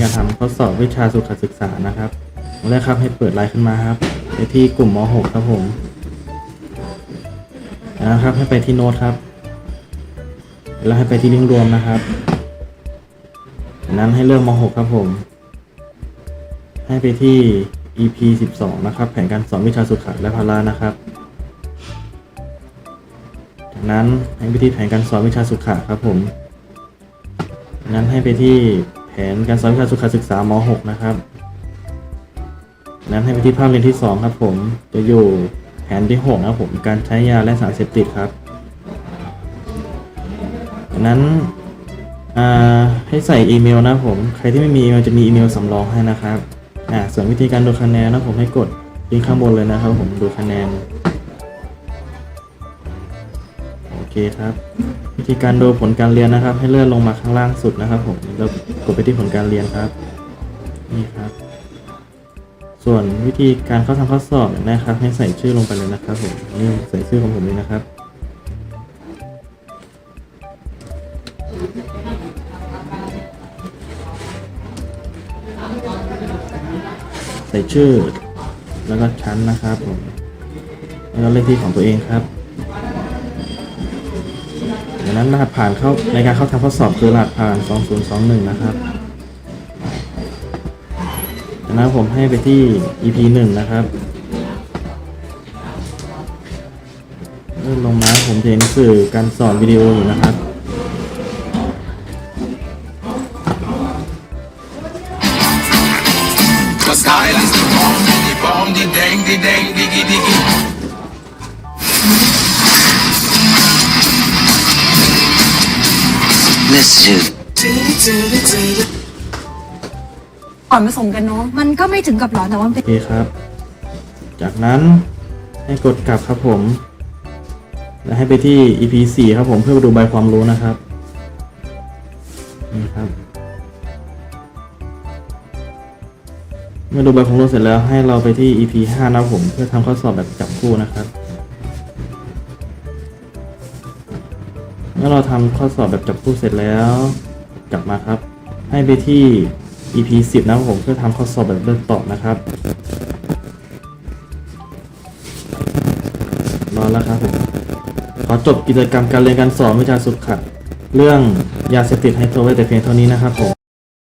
การทำข้อสอบวิชาสุขศึกษานะครับแรกครับให้เปิดไลน์ขึ้นมาครับไปที่กลุ่มม .6 ครับผมนะครับให้ไปที่โน้ตครับ แล้วให้ไปที่ลิงก์รวมนะครับจากนั้นให้เลือกม .6 ครับผม ให้ไปที่ EP 12 นะครับ แผนการสอนวิชาสุขะและพละนะครับ จากนั้นให้ไปที่แผนการสอนวิชาสุขะครับผมจากนั้นให้ไปที่ แผนการสอนวิชาสุขศึกษาม6นะครับ นั้นให้ไปที่ภาพเรียนที่ 2 ครับผม จะอยู่แผนที่6นะครับผม การใช้ยาและสารเสพติดครับนั้นให้ใส่อีเมลนะผม ใครที่ไม่มีอีเมลจะมีอีเมลสำรองให้นะครับ อ่า ส่วนวิธีการดูคะแนนนะผมให้กดลิงก์ข้างบนเลยนะครับผม ดูคะแนน เคครับ วิธีการดูผลการเรียนนะครับ ให้เลื่อนลงมาข้างล่างสุดนะครับ ผมแล้วกดไปที่ผลการเรียนครับ นี่ครับ ส่วนวิธีการเข้าทำข้อสอบนะครับ ให้ใส่ชื่อลงไปเลยนะครับ ผมนี่ใส่ชื่อของผมเลยนะครับใส่ชื่อ แล้วก็ชั้นนะครับผมแล้วก็เลขที่ของตัวเองครับ งนั้นรหัสผ่านเข้าในการเข้าทำข้อสอบคือรหัสผ่าน 2021 นะครับจากนั้นผมให้ไปที่ EP 1 นะครับเลื่อนลงมาผมเห็นสื่อการสอนวิดีโออยู่นะครับ The style is the bomb, ก่อนผสมกันเนาะ มันก็ไม่ถึงกับร้อนแต่ว่ามันเป็นโอเคครับ จากนั้นให้กดกลับครับผม แล้วให้ไปที่ EP 4ครับผมเพื่อไปดูใบความรู้นะครับ นี่ครับ เมื่อดูใบความรู้เสร็จแล้วให้เราไปที่ EP 5นะครับผมเพื่อทำข้อสอบแบบจับคู่นะครับ เมื่อเราทำข้อสอบแบบจับคู่เสร็จแล้ว กลับมาครับ ให้ไปที่ EP 10นะครับผมเพื่อทำข้อสอบแบบเลือกตอบนะครับรอแล้วครับผมขอจบกิจกรรมการเรียนการสอนวิชาสุขะเรื่องยาเสพติดให้ตัวไว้แต่เพียงเท่านี้นะครับผม